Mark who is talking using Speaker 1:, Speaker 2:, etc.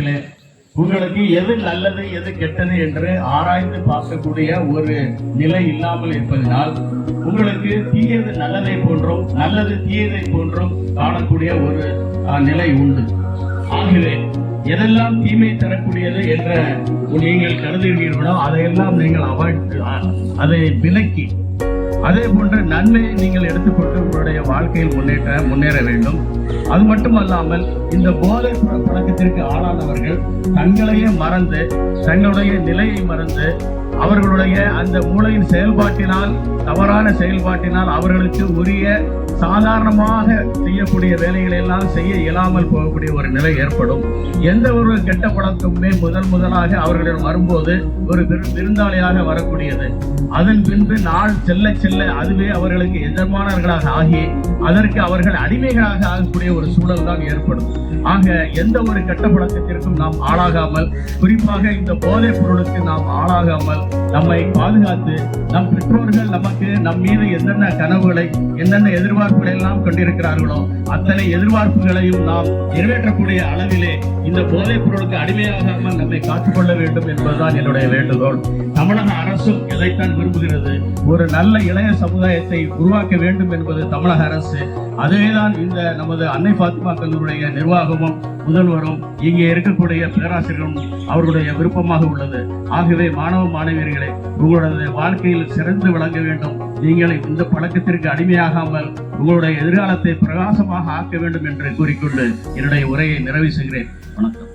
Speaker 1: காலகட்டத்திலே உங்களுக்கு எது நல்லது எது கெட்டது என்று ஆராய்ந்து பார்க்கக்கூடிய ஒரு நிலை இல்லாமல் இருப்பதனால் உங்களுக்கு தீயது நல்லதை போன்றும் நல்லது தீயதை போன்றும் காணக்கூடிய ஒரு நிலை உண்டு. ஆகவே எதெல்லாம் தீமை தரக்கூடியது என்ற நீங்கள் கருதுகிறீர்களோ அதையெல்லாம் நீங்கள் அவாய்ட் அதை விலக்கி அதே போன்ற நன்மையை நீங்கள் எடுத்துக்கொண்டு உங்களுடைய வாழ்க்கையில் முன்னேற்ற முன்னேற வேண்டும். அது மட்டுமல்லாமல் இந்த போதை பழக்கத்திற்கு ஆளானவர்கள் தங்களையே மறந்து தங்களுடைய நிலையை மறந்து அவர்களுடைய அந்த மூளையின் செயல்பாட்டினால் தவறான செயல்பாட்டினால் அவர்களுக்கு உரிய சாதாரணமாக செய்யக்கூடிய வேலைகளை எல்லாம் செய்ய இயலாமல் போகக்கூடிய ஒரு நிலை ஏற்படும். எந்த ஒரு கெட்ட பழக்கமுமே முதல் முதலாக அவர்களிடம் வரும்போது ஒரு விருந்தாளியாக வரக்கூடியது. அதன் பின்பு நாள் செல்ல செல்ல அதுவே அவர்களுக்கு எஜமானர்களாக ஆகி அதற்கு அவர்கள் அடிமைகளாக ஆகக்கூடிய ஒரு சூழல் தான் ஏற்படும். ஆக எந்த ஒரு கெட்ட பழக்கத்திற்கும் நாம் ஆளாகாமல் குறிப்பாக இந்த போதைப் பொருளுக்கு நாம் ஆளாகாமல் நம்மை பாதுகாத்து நம் பெற்றோர்கள் நமக்கு நம் மீது என்னென்ன கனவுகளை என்னென்ன எதிர்பார்ப்புகளை எல்லாம் கொண்டிருக்கிறார்களோ அத்தனை எதிர்பார்ப்புகளையும் நாம் நிறைவேற்றக்கூடிய அளவிலே இந்த போதைப் பொருளுக்கு அடிமையாகாமல் நம்மை காத்துக்கொள்ள வேண்டும் என்பதுதான் என்னுடைய வேண்டுகோள். தமிழக அரசும் இதைத்தான் விரும்புகிறது. ஒரு நல்ல இளைய சமுதாயத்தை உருவாக்க வேண்டும் என்பது தமிழக அரசு. அதேதான் இந்த நமது அன்னை பாத்மா கல்லூரிய நிர்வாகமும் முதல்வரும் இங்கே இருக்கக்கூடிய பேராசிரியரும் அவர்களுடைய விருப்பமாக உள்ளது. ஆகவே மாணவ மாணவி மாணவியர்களே உங்களுடைய வாழ்க்கையில் சிறந்து விளங்க வேண்டும். நீங்கள் இந்த பழக்கத்திற்கு அடிமையாகாமல் உங்களுடைய எதிர்காலத்தை பிரகாசமாக ஆக்க வேண்டும் என்று கூறிக்கொண்டு என்னுடைய உரையை நிறைவு செய்கிறேன். வணக்கம்.